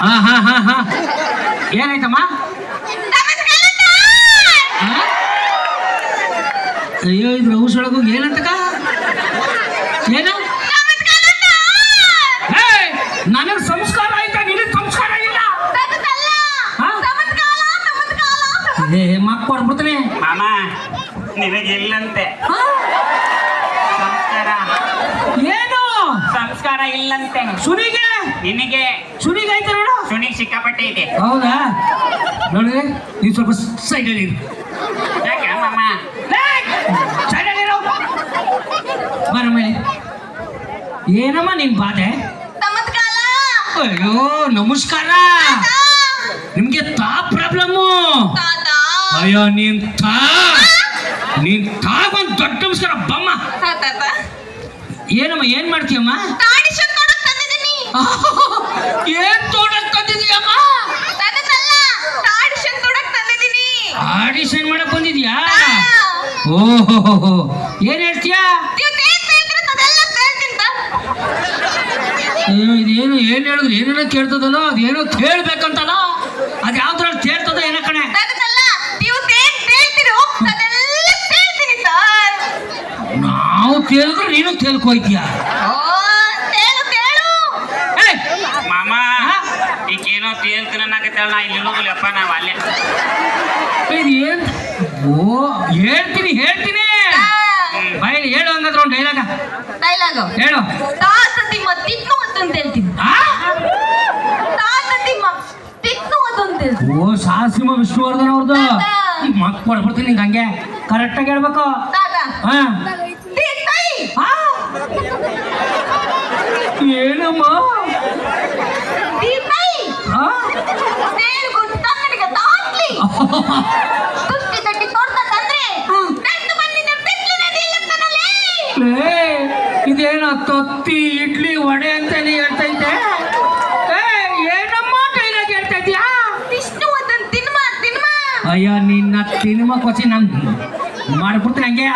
ಹಾ ಹಾ ಹಾ ಹಾ. ಏನಾಯ್ತಮ್ಮ? ಅಯ್ಯೋ ಇದ್ರ ಔಷಧಗೂ ಏನಂತಕ? ಏನು? ನನಗೆ ಸಂಸ್ಕಾರ ಆಯ್ತಾ? ನಿನಗೆ ಸಂಸ್ಕಾರ ಇಲ್ಲ? ಹಾ? ಏ ಮಕ್ಕ ಕೊಡ್ಬಿಡ್ತಾನೆ. ಮಾಮ ನಿನಗಿಲ್ಲಂತೆ ಸಂಸ್ಕಾರ ಏನು ಸಂಸ್ಕಾರ ಇಲ್ಲಂತೆ. ಸುನಿಗೆ ನಿನಗೆ. ಸುನಿಗೆ ಐತೆ ನೋಡು? ಸುನಿಗೆ ಸಿಕ್ಕಾಪಟ್ಟೆ ಇದೆ. ಹೌದಾ? ನೋಡಿ ನೀವು ಸ್ವಲ್ಪ ಸೈಡ್ ಅಲ್ಲಿ ಯಾಕೆ ಮಾಮ ಸೈಡಲ್ಲಿ ಇರು. ಬರ ಮೇಲೆ ಏನಮ್ಮ ನಿನ್ ಬಾಧೆ? ಅಯ್ಯೋ ನಮಸ್ಕಾರ. ನಿಮ್ಗೆ ತಾ ಪ್ರಾಬ್ಲಮ್ಮು. ಅಯ್ಯೋ ನೀನ್ ತಾ. ನೀನ್ ತಾಗೊಂದ್ ದೊಡ್ಡ ನಮಸ್ಕಾರ ಬಮ್ಮ. ಏನಮ್ಮ ಏನ್ ಮಾಡ್ತೀಯಮ್ಮ? ಏನ್ ತೋಟಕ್ ತಂದಿದ್ಯಮ್ಮ ಆಡಿಷನ್ ಮಾಡಕ್ ಬಂದಿದ್ಯಾ? ಓಹೋ ಏನ್ ಹೇಳ್ತೀಯಾ? ಅಯ್ಯೋ ಇದೇನು ಏನ್ ಹೇಳಿದ್ರು ಏನೇನೋ ಕೇಳ್ತದಲ್ಲ ಅದೇನೋ ಕೇಳ್ಬೇಕಂತಲ್ಲ ಅದ್ ಯಾವ್ದ್ರಲ್ಲಿ ಕೇಳ್ತದ ಏನೋ ಕಣೆ? ನಾವು ಕೇಳಿದ್ರು ನೀನು ಕೇಳ್ಕೊಯ್ತೀಯ ಏಯ್! ಮಾಮ ಹಾ? ಈಗೇನೋ ಏನು ನಾ ಇಲ್ಲಿ ಹೋಗ್ಲಪ್ಪ ನಾವು ಅಲ್ಲೇ. ಇದು ಏನ್? ಓ ಹೇಳ್ತೀನಿ ಹೇಳ್ತೀನಿ. ಬಾಯಲ್ಲಿ ಹೇಳು ಹಂಗಾದ್ರೆ ಒಂದು ಡೈಲಾಗ ಡೈಲಾಗ್ ಹೇಳು. ತಾತತಿಮ್ಮ ತಿನ್ನು ಅಂತ ಹೇಳ್ತೀನಿ. ತಿನ್ನು ಅಂತ ಹೇಳ್ತೀನಿ. ಓ ಸಾಸಿಮ ವಿಷ್ಣುವರ್ಧನ್ ಅವ್ರದ್ದು ಮಕ್ ಕೊಡ್ಬಿಡ್ತೀನಿ ನಿಂಗೆ ಹಂಗೆ. ಕರೆಕ್ಟಾಗಿ ಹೇಳ್ಬೇಕು. ಹಾ? ಏನಮ್ಮ? ತಿನ್ನೈ ಆ? ತೇಲು ಗುಟ್ಟಂಗಡಿಗೆ ತಾತ್ಲಿ. ತುಟ್ಟಿ ತಟ್ಟಿ ತೊಡ್ದ ತಂದ್ರೆ ನಂದು ಬಂದಿದ್ದ ಬಿಸ್ಲು ನದಿ ಇಲ್ಲಂತನಲ್ಲೇ ಲೇ, ಇದೇನೋ ತೊತ್ತಿ ಇಡ್ಲಿ ವಡೆ ಅಂತಾನೆ ಹೇಳ್ತೈತೆ ಏ, ಏನಮ್ಮ ಡೈಲಾಗ್ ಹೇಳ್ತಾ ಇದ್ಯಾ ವಿಷ್ಣು ಅದನ್ ತಿನ್ಮ ತಿನ್ಮ. ಅಯ್ಯ ನಿನ್ನ ತಿನ್ಮ ಕೊಚ್ಚಿ ನನ್ ಮಾಡ್ಬಿಡ್ತೀನಿ ಹಂಗೆ.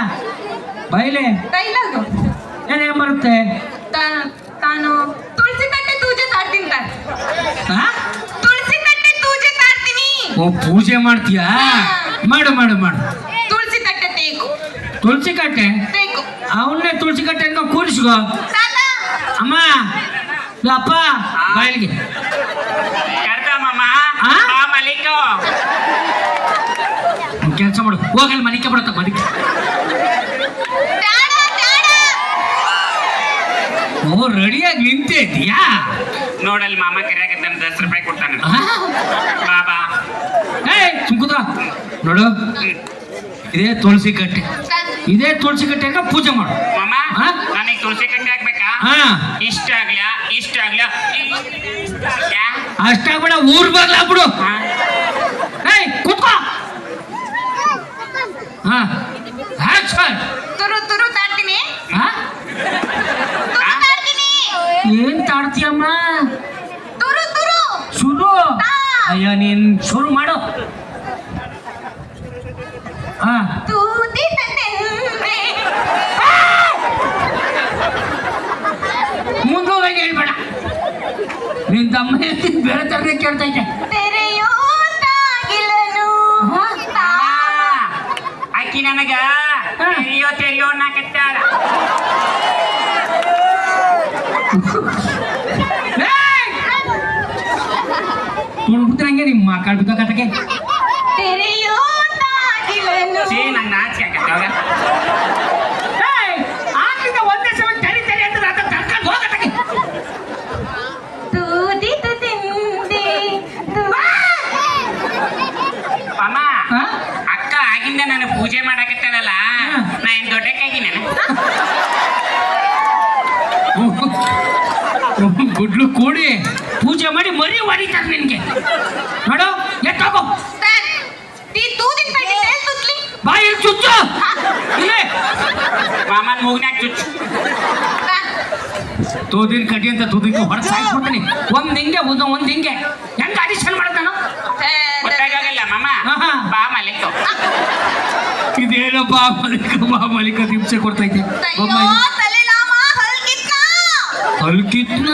ಬೈಲೆ. ಡೈಲಾಗು. ಏನೇನ್ ಬರುತ್ತೆ? ತಾ- ತಾನು ತುಳಸಿ ತಟ್ಟೆ ತೂಜೆ. ಆ? ಓ ಪೂಜೆ ಮಾಡ್ತೀಯಾ? ಮಾಡು ಮಾಡು ಮಾಡು. ತುಳಸಿ ಕಟ್ಟೆ ತೇಕು ತುಳಸಿ ಕಟ್ಟೆ? ತೇಕು ಅವನ್ನೇ ತುಳಸಿ ಕಟ್ಟೆ ಅಂತ ಕೂರಿಸ್ಕೋ. ತಾತ ಅಮ್ಮ ಅಪ್ಪ ಬಾಯಿಗೆ ಕರ್ದ ಮಾಮ. ಆ? ಬಾ ಮಲಿಕೋ ಕೆಲಸ ಮಾಡು. ಹೋಗಲ್ಲ ಮನಿಕೆ ಬಿಡತ್ತ ಮನಿಕೆ ಓ ರೆಡಿಯಾಗಿ ನಿಂತಿದ್ಯಾ? ನೋಡಲ್ಲಿ ಮಾಮ ಕರಿಯಾಕತ್ತಾನ ದಸ್ ರೂಪಾಯಿ ಕೊಡ್ತಾನೆ. ಆ? ಏಯ್ ಸುಮ್ಕುದ್ರ ನೋಡು. ಇದೇ ತುಳಸಿ ಕಟ್ಟೆ. ಇದೇ ತುಳಸಿ ಕಟ್ಟೆ ಅಂತ ಪೂಜೆ ಮಾಡು. ಮಾಮ ಆ? ನನಗೆ ತುಳಸಿ ಕಟ್ಟೆ ಹಾಕ್ಬೇಕಾ ಹಾ. ಇಷ್ಟ ಆಗ್ಲಾ? ಇಷ್ಟ ಆಗ್ಲಾ? ಅಷ್ಟಾಗ್ಬಿಡ ಅಷ್ಟಾಗ್ಬೇಡ ಊರ್ ಬಿಡು. ಹೇ. ಏಯ್ ಕೂತ್ಕೋ. ಹಾ. ಆಕ್ಷನ್ ತುರು ತುರು ತಾಡ್ತೀನಿ. ಹಾ? ತುರು ತಾಡ್ತೀನಿ. ಏನ್ ತಾಡ್ತೀಯಮ್ಮ? ಅಯ್ಯ ನೀನ್ ಶುರು ಮಾಡು. ಹಾ ಮುಂದೋಗಿ ಹೇಳ್ಬೇಡ. ನಿನ್ ತಮ್ಮ ಹೇಳ್ತೀನಿ ಬೇರೆ ತರನೇ ಕೇಳ್ತೈತೆ ಅಕ್ಕಿ ನನಗ ತೆರೆಯೋ ತೆರಿಯೋ ನಾಕತ್ತಾಳ ಸೇ ನಂಗೆ ನಾಚಿಕೆ ಆಗತ್ತವ ಆಕಿಂದ ಒಂದೇ ಸಲ ತರಿ ತರಿ ಅಂದ್ರೆ ಅದ ಕರ್ಕೊಂಡು ಹೋಗತ್ತಗೆ ತೂದಿದ ತಿಂದೆ ತು- ಮಾಮ ಹಾ? ಅಕ್ಕ ಆಗಿಂದ ನಾನು ಪೂಜೆ ಮಾಡಕತ್ತಲ್ಲ. ನಾ ಏನ್ ದೊಡ್ಡಕ್ಕಾಗಿ ನಾನು ಗುಡ್ಲು ಕೂಡಿ ಪೂಜೆ ಮಾಡಿ ಮರಿ ಹೊಡಿತಾರೆ ನಿನ್ಗೆ. ನೋಡು ಎತ್ತೋಗೋ ತೂದಿನ ಬಾಯಿ ಚುಚ್ಚು ಇಲ್ಲೇ. ಮಾಮನ್ ಮೂಗ್ನ್ಯಾಗ ಚುಚ್ಚು. ತೂದಿನ ಕಡಿ ಕಡ್ಡಿ ಅಂತ ತುದಿಕ್ಕೆ ಹೊಡೆದು ಸಾಯ್ಬಿಡ್ತೀನಿ ಒಂದ್ ಹಿಂಗೆ ಒಂದ್ ಒಂದ್ ಹಿಂಗೆ. ಹೆಂಗ್ ಅಡಿಷನ್ ಮಾಡೋದು ನಾನು? ಗೊತ್ತಾಗಲ್ಲ ಮಾಮ. ಬಾ ಮಲಿಕೋ. ಇದೇನೋ ಬಾ ಮಲಿಕ ಬಾ ಮಲಿಕ ಹಿಂಸೆ ಕೊಡ್ತೈತೆ. ಹಲ್ಕಿತ್ನ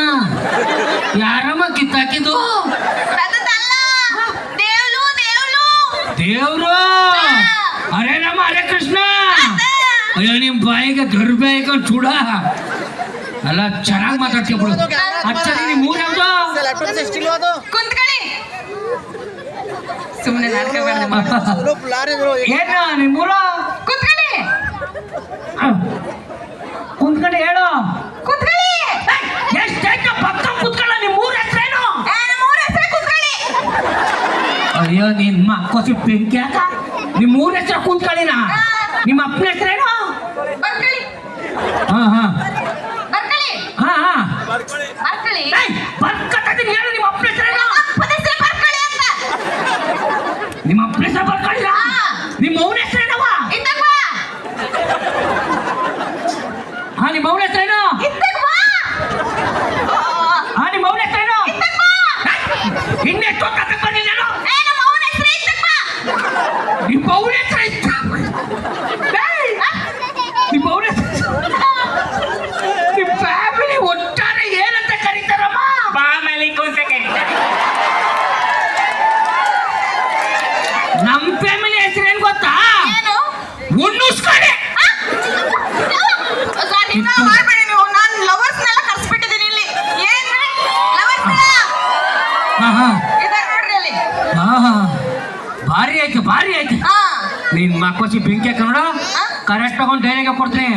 ಯಾರಮ್ಮ ಕಿತ್ತಾಕಿದ್ದು? ದೇವ್ರು! ಅರೆ ನಮ್ಮ ಅರೇ ಕೃಷ್ಣ! ಅಯ್ಯೋ ನಿಮ್ ಬಾಯಿಗೆ ದುರ್ಬಾಯಿಗೆ ಚೂಡ. ಅಲ್ಲ ಚೆನ್ನಾಗ್ ಮಾತಾಡ್ತೀವಿ ಬಿಡು. ನಿಮ್ ಸುಮ್ಮನೆ ಹೇಳು. ಅಯ್ಯೋ ನಿಮ್ಮ ಅಕ್ಕೋಸಿ ಪಿಂಕ್ ಯಾಕ ನಿಮ್ಮ ಊರ ಹೆಸರು ಕೂತ್ಕೊಳ್ಳಿನ? ನಿಮ್ಮ ಅಪ್ಪನ ಹೆಸರೇನು? ಹಾ ಹಾ. ಐತಿ ಭಾರಿ ಐತಿ ನೀನ್ ಮಕ್ಕೋಸಿ ಬೆಂಕಿ ಹಾಕ ನೋಡ ಕರೆಕ್ಟ್ ತಗೊಂಡ್ ಡೈರೆಕ್ಟ್ ಕೊಡ್ತೀನಿ